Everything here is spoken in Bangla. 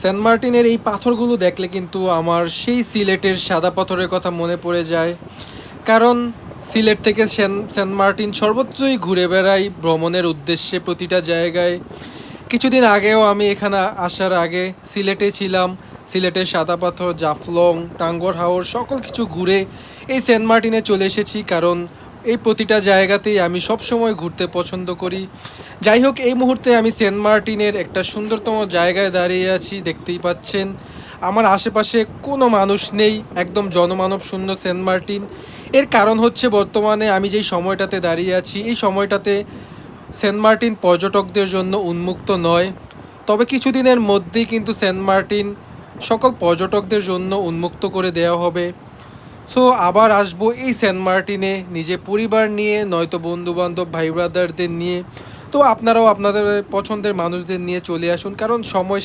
সেন্ট মার্টিনের এই পাথরগুলো দেখলে কিন্তু আমার সেই সিলেটের সাদা পাথরের কথা মনে পড়ে যায়। কারণ সিলেট থেকে সেন সেন্ট মার্টিন সর্বত্রই ঘুরে বেড়াই ভ্রমণের উদ্দেশ্যে প্রতিটা জায়গায়। কিছুদিন আগেও আমি এখানে আসার আগে সিলেটে ছিলাম। সিলেটের সাদা পাথর, জাফলং টাঙ্গর হাওর সকল কিছু ঘুরে এই সেন্ট মার্টিনে চলে এসেছি। কারণ এই প্রতিটা জায়গাতেই আমি সবসময় ঘুরতে পছন্দ করি। যাই হোক, এই মুহূর্তে আমি সেন্ট মার্টিনের একটা সুন্দরতম জায়গায় দাঁড়িয়ে আছি, দেখতেই পাচ্ছেন। আমার আশেপাশে কোনো মানুষ নেই, একদম জনমানব শূন্য সেন্ট মার্টিন। এর কারণ হচ্ছে বর্তমানে আমি যেই সময়টাতে দাঁড়িয়ে আছি, এই সময়টাতে সেন্ট মার্টিন পর্যটকদের জন্য উন্মুক্ত নয়। তবে কিছুদিনের মধ্যেই কিন্তু সেন্ট মার্টিন সকল পর্যটকদের জন্য উন্মুক্ত করে দেওয়া হবে। সো আবার আসব এই সেন্ট মার্টিনে নিজে পরিবার নিয়ে, নয়তো বন্ধু বান্ধব ভাই ব্রাদারদের নিয়ে। তো আপনারাও আপনাদের পছন্দের মানুষদের নিয়ে চলে আসুন, কারণ সময়